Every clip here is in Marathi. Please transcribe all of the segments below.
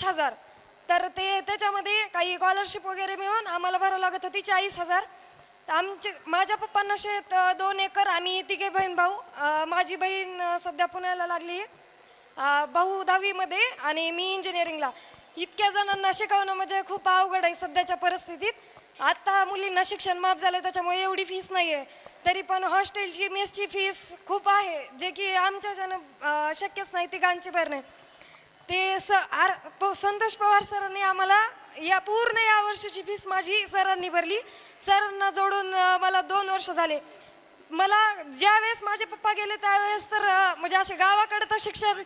सदुसष्ट हजार. तर ते त्याच्यामध्ये काही स्कॉलरशिप वगैरे मिळून आम्हाला भरावं लागत होती चाळीस हजार. तर आमचे माझ्या पप्पांना शेत दोन एकर आम्ही तिघे बहीण भाऊ माझी बहीण सध्या पुण्याला लागली आहे. भाऊ दहावीमध्ये आणि मी इंजिनिअरिंगला इतक्या जणांना शिकवणं म्हणजे खूप अवघड आहे सध्याच्या परिस्थितीत. आत्ता मुलींना शिक्षण माफ झालं त्याच्यामुळे एवढी फीस नाही आहे तरी पण हॉस्टेलची मेसची फीस खूप आहे. जे की आमच्या शक्यच नाही तिघांची भरणे. ते स आर प- संतोष पवार सरांनी आम्हाला या पूर्ण या वर्षाची फीस माझी सरांनी भरली. सरांना जोडून अ, मला दोन वर्ष झाले. मला ज्यावेळेस माझे पप्पा गेले त्यावेळेस तर अ, म्हणजे असे गावाकडे तर शिक्षण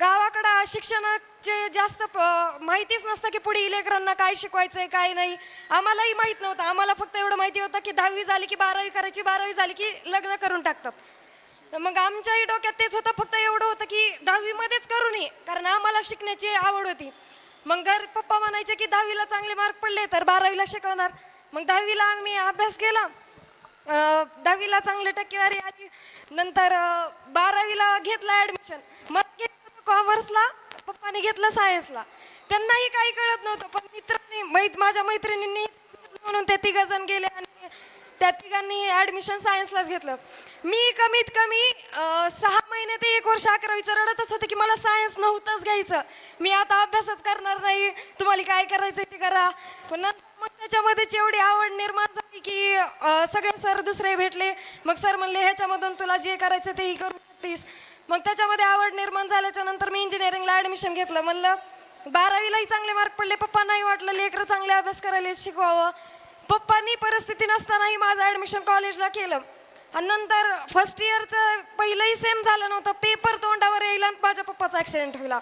गावाकडं शिक्षणाचे जास्त प- माहितीच नसतं की पुढे लेकरांना काय शिकवायचंय काय नाही. आम्हालाही माहीत नव्हतं. आम्हाला फक्त एवढं माहिती होतं की दहावी झाली की बारावी करायची बारावी झाली की लग्न करून टाकतात. मग आमच्याही डोक्यात तेच होतं फक्त एवढं होतं की दहावीमध्येच करू नये कारण आम्हाला शिकण्याची आवड होती. मग घर पप्पा म्हणायचे की दहावीला चांगले मार्क पडले तर बारावीला शिकवणार. मग दहावीला आम्ही अभ्यास केला. दहावीला चांगले टक्केवारी आली. नंतर बारावीला घेतला ॲडमिशन मग कॉमर्सला पप्पाने घेतलं सायन्सला त्यांनाही काही कळत नव्हतं पण मित्रांनी मैत माझ्या मैत्रिणींनी म्हणून ते तिघ जण गेले आणि त्या तिघांनी ॲडमिशन सायन्सलाच घेतलं. मी कमीत कमी सहा महिने ते एक वर्ष अकरावीचं रडतच होते की मला सायन्स नव्हतंच घ्यायचं. मी आता अभ्यासच करणार नाही. तुम्हाला काय करायचं ते करा. पण मग त्याच्यामध्येच एवढी आवड निर्माण झाली की सगळे सर दुसरे भेटले. मग सर म्हणले ह्याच्यामधून तुला जे करायचं तेही करू शकतेस. मग त्याच्यामध्ये आवड निर्माण झाल्याच्यानंतर मी इंजिनिअरिंगला ॲडमिशन घेतलं. म्हणलं बारावीलाही चांगले मार्क पडले पप्पा नाही वाटलं लेकरं चांगले अभ्यास करायला शिकवावं. पप्पांनी परिस्थिती नसतानाही माझं ॲडमिशन कॉलेजला केलं. आणि नंतर फर्स्ट इयरचं पहिलंही सेम झालं नव्हतं. पेपर तोंडावर यायला आणि माझ्या पप्पाचा ॲक्सिडेंट व्हायला.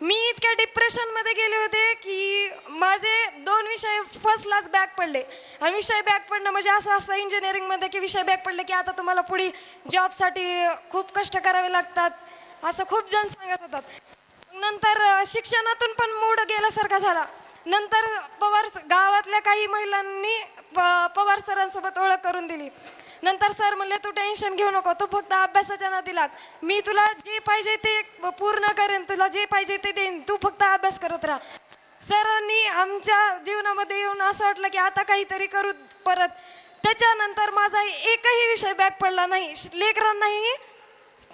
मी इतक्या डिप्रेशनमध्ये गेले होते की माझे दोन विषय फर्स्टलाच बॅक पडले. आणि विषय बॅक पडणं म्हणजे असं असतं इंजिनिअरिंगमध्ये की विषय बॅक पडले की आता तुम्हाला पुढे जॉबसाठी खूप कष्ट करावे लागतात. असं खूप जण सांगत होतात. नंतर शिक्षणातून पण मूड गेल्यासारखा झाला. नंतर पवार गावातल्या काही महिलांनी प- पवार सरांसोबत ओळख करून दिली. नंतर सर म्हणले तू टेन्शन घेऊ नको तू फक्त अभ्यासाच्या नादी लाग. मी तुला जे पाहिजे ते पूर्ण करेन तुला जे पाहिजे ते देईन तू फक्त अभ्यास करत राहा. सरांनी आमच्या जीवनामध्ये येऊन असं वाटलं की आता काहीतरी करू परत. त्याच्यानंतर माझा एकही विषय बॅक पडला नाही. लेकरांनाही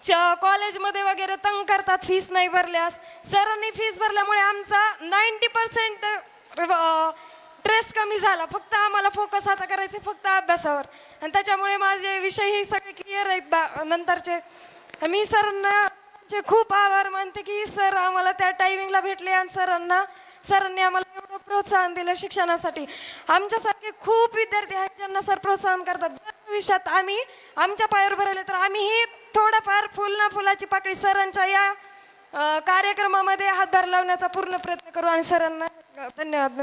च- कॉलेजमध्ये मित्र तंग करतात फीस नाही भरल्यास. सरांनी फीस भरल्यामुळे आमचा नाईन्टी पर्सेंट स्ट्रेस कमी झाला. फक्त आम्हाला फोकस आता करायचे फक्त अभ्यासावर. आणि त्याच्यामुळे माझे विषय हे सगळे क्लिअर आहेत बा नंतरचे. मी सरांना चे खूप आभार मानते की सर आम्हाला त्या टायमिंगला भेटले आणि सरांना सरांनी आम्हाला एवढं प्रोत्साहन दिलं शिक्षणासाठी. आमच्यासारखे खूप विद्यार्थी आहेत ज्यांना सर प्रोत्साहन करतात. जर भविष्यात आम्ही आमच्या पायावर भरले तर आम्हीही थोडंफार फुल ना फुलाची पाकळी सरांच्या या कार्यक्रमामध्ये हातभार लावण्याचा पूर्ण प्रयत्न करू आणि सरांना धन्यवाद